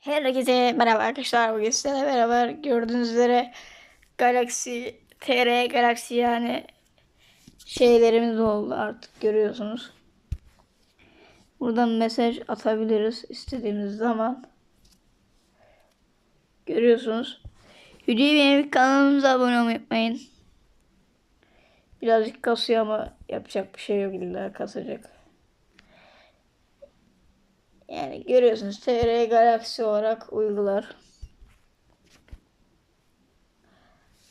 Herkese merhaba arkadaşlar. Bugün sizlerle beraber gördüğünüz üzere Galaxy TR Galaxy yani şeylerimiz oldu artık görüyorsunuz. Buradan mesaj atabiliriz istediğimiz zaman. Görüyorsunuz. Videoyu beğenip kanalımıza abone olmayı unutmayın. Birazcık kasıyor ama yapacak bir şey yok illa kasacak. Yani görüyorsunuz TR Galaxy olarak uygular.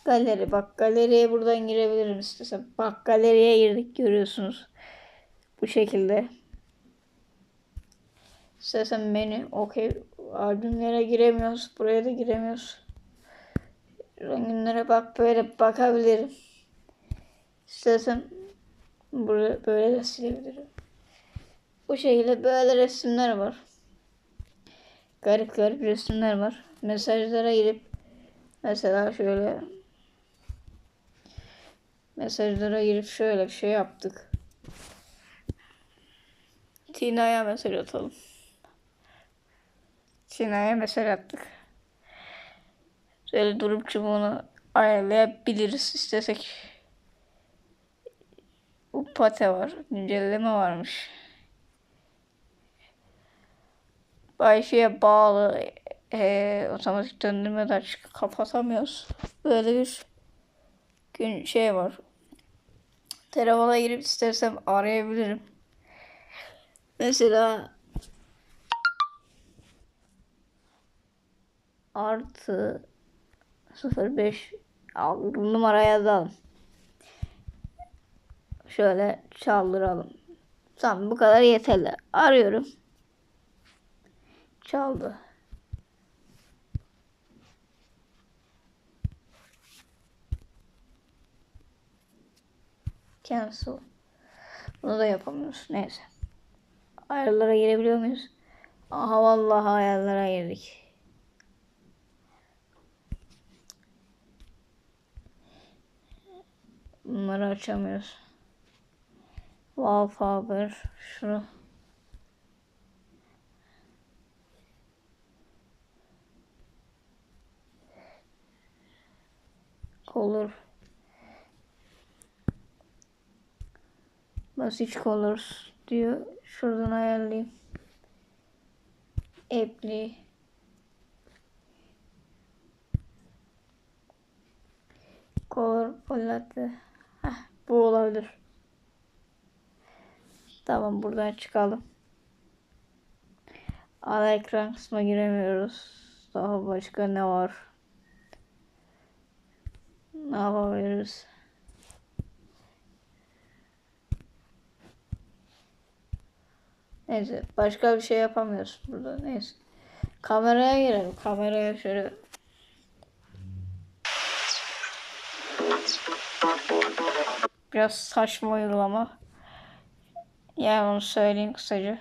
Galeri bak galeriye buradan girebilirim istesem. Bak galeriye girdik görüyorsunuz. Bu şekilde. İstesem menü okey. Albümlere giremiyoruz. Buraya da giremiyoruz. Renginlere bak böyle bakabilirim. İstesem buraya böyle de silebilirim. Bu şekilde böyle resimler var. Garip garip resimler var. Mesajlara girip mesela şöyle mesajlara girip şöyle bir şey yaptık. Tina'ya mesaj atalım. Tina'ya mesaj attık. Şöyle durum çubuğunu ayarlayabiliriz istesek. Bu pate var. Güncelleme varmış. Wi-Fi'ye bağlı e, otomatik döndürme de açık kapatamıyoruz. Böyle bir gün şey var. Telefona girip istersem arayabilirim. Mesela artı 05 numaraya da şöyle çaldıralım. Tamam bu kadar yeterli. Arıyorum. Çaldı. Cancel. Bunu da yapamıyoruz. Neyse. Ayarlara girebiliyor muyuz? Aha vallahi ayarlara girdik. Bunları açamıyoruz. Wallpaper. Şunu. Color. Basit colors diyor. Şuradan ayarlayayım. Apply. Color palette. Heh, bu olabilir. Tamam buradan çıkalım. Ana ekran kısmına giremiyoruz. Daha başka ne var? Ne yapabiliriz? Neyse başka bir şey yapamıyoruz burada. Neyse. Kameraya girelim. Kameraya şöyle biraz saçma uygulama. Yani onu söyleyeyim kısaca.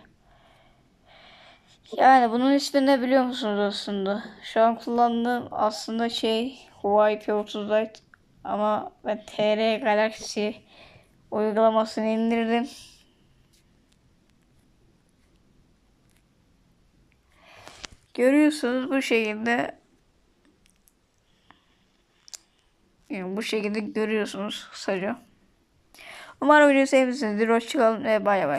Yani bunun ismi ne biliyor musunuz aslında? Şu an kullandığım aslında şey Huawei P30 Lite ama ben TR Galaxy uygulamasını indirdim. Görüyorsunuz bu şekilde yani bu şekilde görüyorsunuz kısaca. Umarım videoyu sevmişsinizdir. Hoşçakalın ve bay bay.